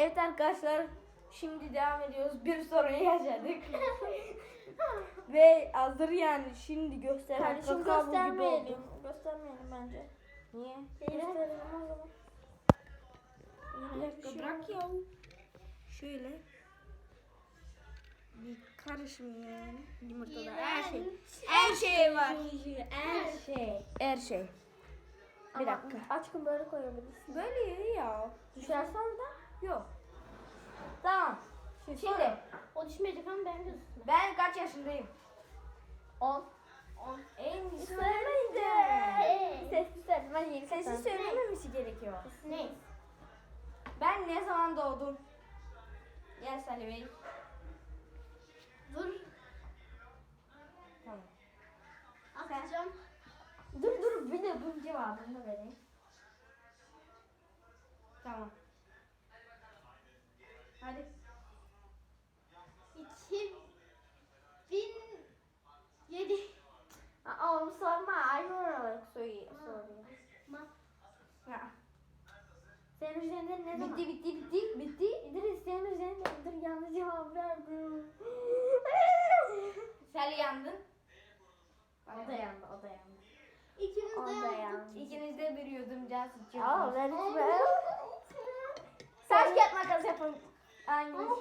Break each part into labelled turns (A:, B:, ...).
A: Evet arkadaşlar şimdi devam ediyoruz. Bir sorun yaşadık. Ve hazır yani şimdi gösteren
B: Kardeşim
A: kakao gibi
B: göstermeyelim.
A: oldu.
B: Göstermeyelim bence.
A: Niye?
B: Gösterelim o zaman.
A: Bir dakika bırak ya. Şöyle. Bir karışım yani. Yumurtada her şey. Her şey var.
B: Her şey.
A: Her şey. Bir dakika.
B: Aşkım böyle koyabilirsin.
A: Böyle ya.
B: Düşerse orada.
A: Yok. Tamam.
B: Şimdi,
A: Şimdi
B: o düşmeyecek ama ben gözükme.
A: ben kaç yaşındayım?
B: 10.
A: En
B: Söylemeyeceğim. Sessiz söyle. Ben yeni
A: Sesi
B: kazandım.
A: söylememesi gerekiyor.
B: Ne?
A: Ben ne zaman doğdum? Gel Salih Bey.
B: Dur.
A: Tamam.
B: Atacağım. Dur dur bir de bunun cevabını vereyim.
A: Tamam. Hadi.
B: 2007. Onu sorma. Aynı olarak soruyor. soruyor.
A: Ya.
B: Senin üzerinde ne zaman?
A: Bitti bitti bitti. Bitti.
B: İdris senin üzerinde dur yanlış cevap verdim.
A: Salih yandın.
B: o da yandı o da yandı.
C: İkimiz de
B: da
C: yandık.
B: yandı.
A: İkiniz de bir yudum can
B: Aa
A: sıçıyorsunuz.
B: ben hiç Saç kağıt makas yapın. Hangisi?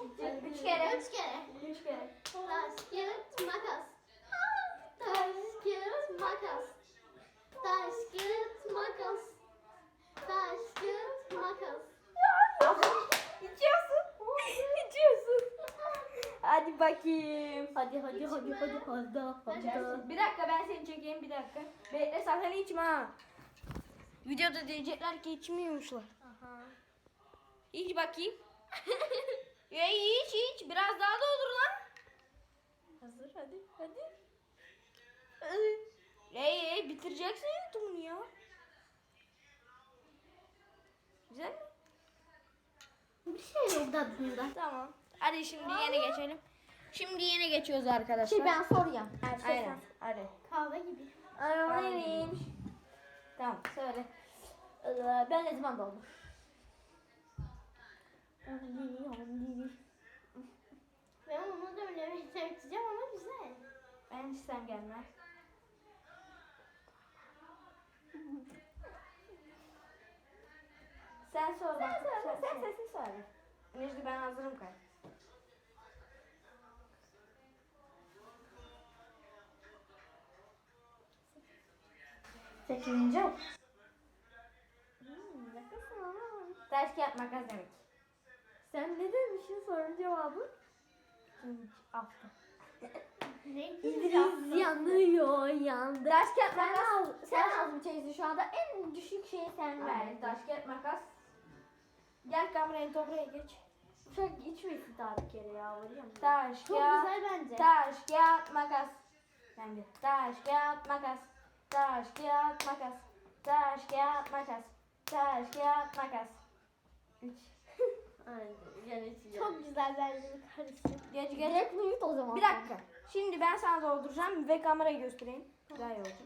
A: Üç kere.
C: Üç kere.
B: Üç kere.
C: Taş, kağıt, makas. Taş, kağıt, makas. Taş, kağıt, makas. Taş, kağıt, makas.
A: İçiyorsun. İçiyorsun. Hadi bakayım.
B: Hadi hadi hadi hadi hadi hadi.
A: Bir dakika ben seni çekeyim bir dakika. Bekle sakın içme ha. Videoda diyecekler ki içmiyormuşlar. İç bakayım. ya iç iç biraz daha doldur lan.
B: Hazır hadi hadi.
A: Ey ey bitireceksin yutumunu ya. Güzel mi?
C: Bir şey yok tadında.
A: Tamam. Hadi şimdi yine geçelim. Şimdi yine geçiyoruz arkadaşlar.
B: Şey ben soruyorum. Her şey
A: Aynen. Hadi.
C: Kahve gibi.
B: Öğreneyim.
A: Tamam söyle.
B: Ee, Ben ne zaman doğdum?
C: Ben onu da öyle içeceğim ama güzel.
A: Ben hiç sen gelme. Sen sor bak.
B: Sen
A: Sen,
B: sen sesini söyle.
A: Necdi ben hazırım kay.
B: Sekizinci ok. Hmm, yakasın ama.
A: Taş kağıt makas demek.
B: Sen ne demişsin sorunun cevabı?
A: İkinci hafta.
B: İdris yanıyor yandı.
A: Taş kağıt
B: Sen
A: makas.
B: al, sen az mı çeyizi şu anda en düşük şeyi sen
A: Ver. Taş kağıt makas. Gel kamerayı toprağa geç.
B: Çok içmesin daha bir kere ya var ya.
A: Taş
C: Çok
A: kağıt.
C: güzel bence.
A: Taş kağıt makas. Ben de. Taş kağıt makas. Taş kağıt makas. Taş kağıt makas. Taş kağıt makas. Üç.
C: Çok güzel bence karışım.
A: Geç geç.
B: Direkt o zaman.
A: Bir dakika. Şimdi ben sana dolduracağım ve kamerayı göstereyim. Daha iyi olacak.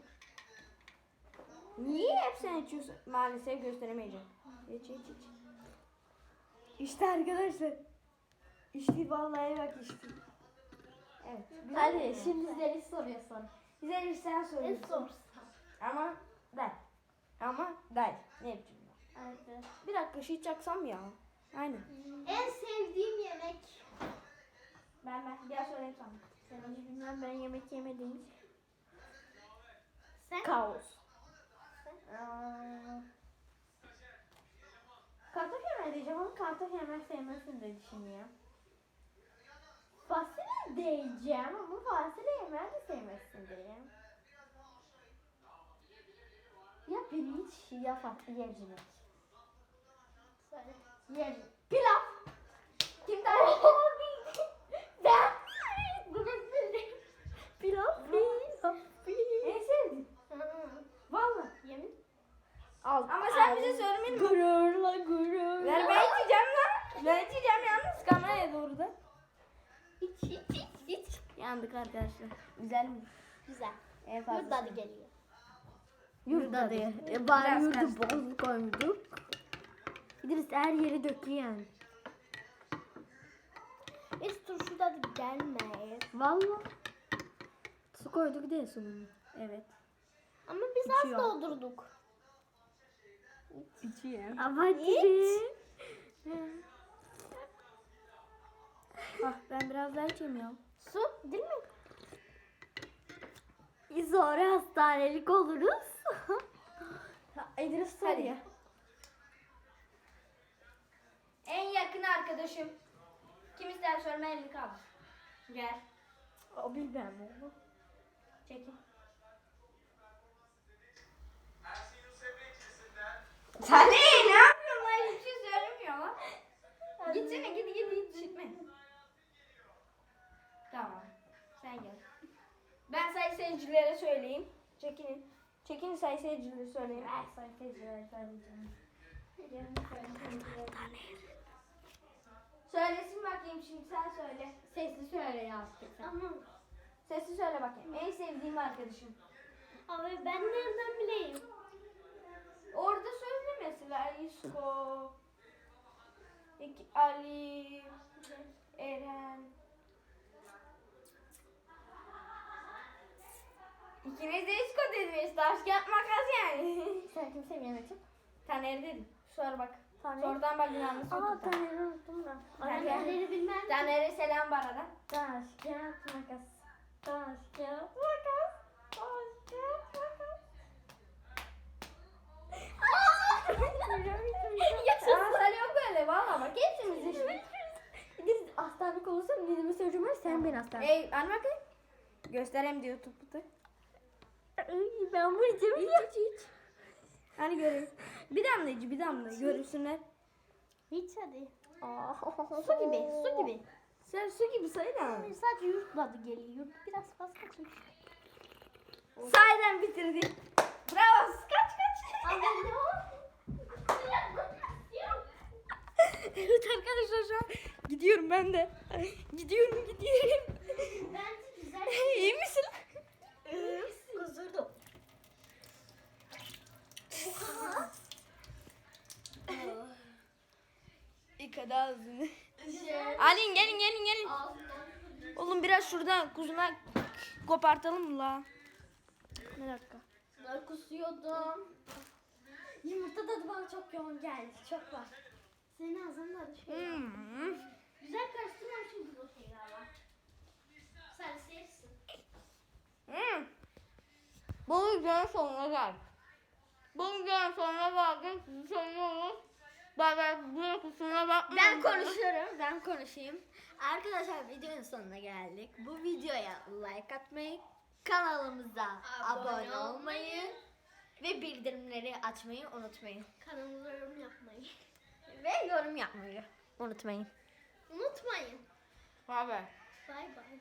A: Niye hep sen içiyorsun? Maalesef gösteremeyeceğim. Geç geç geç. İşte arkadaşlar. İşte vallahi bak işte. Evet.
B: Hadi şimdi Zeliş soruyor sor.
A: Güzel iş sen
C: Ne
A: soruyorsun.
C: sorsan.
A: Ama day. Ama day. Ne biçim ya?
B: Evet.
A: Bir dakika şey çaksam ya. Aynen.
C: En sevdiğim yemek.
A: Ben ben gel söyleyeyim sana.
B: Sen hiç bilmem ben yemek yemediğim için.
C: Sen?
B: Kaos. Aa, Kartof yemeği diyeceğim ama kartof yemek sevmezsin de düşünüyor. Fasulye diyeceğim ama fasulye yemeği de sevmezsin diyeyim. Ya pirinç ya farklı yercimek.
C: Söyle.
B: Yer. Pilav. Kim daha Ben. Pilav. Pilav.
A: En sevdiğin.
C: Hı.
A: Valla.
C: Yemin.
B: Al.
A: Ama sen bize söylemedin.
B: Gururla gurur.
A: Ver ben içeceğim lan. Ben içeceğim yalnız kameraya doğru da.
C: İç iç iç iç.
A: Yandık arkadaşlar. Güzel mi?
C: Güzel.
A: En fazla.
C: Yurt tadı geliyor.
B: Yurda diye. E
A: Biraz
B: bari yurdu
A: karıştı.
B: bozuk koyduk. İdris her yeri döküyor yani.
C: Biz turşu tadı gelmez.
B: Valla. Su koyduk diye sonunu. Evet.
C: Ama biz az
A: İçiyor.
C: doldurduk.
A: İçeyim.
B: Ama diri.
A: Ah ben biraz daha içeyim ya.
C: Su değil mi?
B: Sonra hastanelik oluruz. İdris
A: Hadi ya. En yakın arkadaşım. Kim ister sorma elini kaldır. Gel.
B: O bilmem onu.
A: Çekin. Salih ne yapıyorsun lan? Hiçbir şey söylemiyor lan. Gitsene git git git gitme. Tamam. Sen gel. Ben sayı seyircilere söyleyeyim. Çekinin. Çekinin sayı seyircilere söyleyeyim.
B: Ben sayı tecrübe söyleyeceğim.
A: Söylesin bakayım şimdi sen söyle.
B: Sesli söyle yaptık.
C: Ama
A: Sesli söyle bakayım. En sevdiğim arkadaşım.
C: abi ben nereden bileyim?
A: Orada söyle mesela İsko, İki- Ali, Eren. İkiniz de İsko dediniz. Taş kağıt makas yani.
B: Sen kimse yemedim.
A: Taner dedim. Sor bak.
B: Taner.
A: Sordan bak yanlış
B: Aa
A: oldu.
B: Taner'i unuttum ben.
A: Taner.
C: Yerleri bilmem.
A: Taner'e selam bana
B: Taş, kağıt, makas. Taş, kağıt, makas. Taş, kağıt, makas.
A: Aa, Salih yok böyle valla bak hepsimiz işte.
B: İdris hastanelik olursa dilimi söyleyeceğim sen beni hastanelik.
A: Ey an bakayım. Göstereyim diyor tutup
B: Ay, ben içeceğim.
A: Hiç hiç hiç. Hani göreyim. Bir damla iç bir damla görürsünler.
C: Hiç hadi.
B: Aa,
C: Su gibi, su gibi.
A: Sen su gibi sayın abi.
C: Sadece yurt tadı geliyor. Yurt biraz fazla çünkü.
A: Sayeden bitirdi. Bravo kaç kaç. Evet arkadaşlar şu an gidiyorum ben de. Gidiyorum. Biraz şuradan kuzuna kopartalım la. Bir dakika.
C: Ben kusuyordum.
B: Yumurta tadı bana çok yoğun geldi. Çok var.
C: Senin ağzında da şey.
A: Hmm.
C: Güzel karıştırmamışım bu şeyi galiba. Sen sevsin.
A: Hmm. Bu videonun sonuna geldik. Bu videonun sonuna geldik. Sizi seviyoruz. Ben bu kusura bakmayın.
B: Ben konuşuyorum. Ben konuşayım. Arkadaşlar videonun sonuna geldik. Bu videoya like atmayı, kanalımıza
C: Abone
B: abone, olmayı ve bildirimleri açmayı unutmayın.
C: Kanalımıza yorum yapmayı.
B: Ve yorum yapmayı unutmayın.
C: Unutmayın.
A: Haber.
C: Bay bay.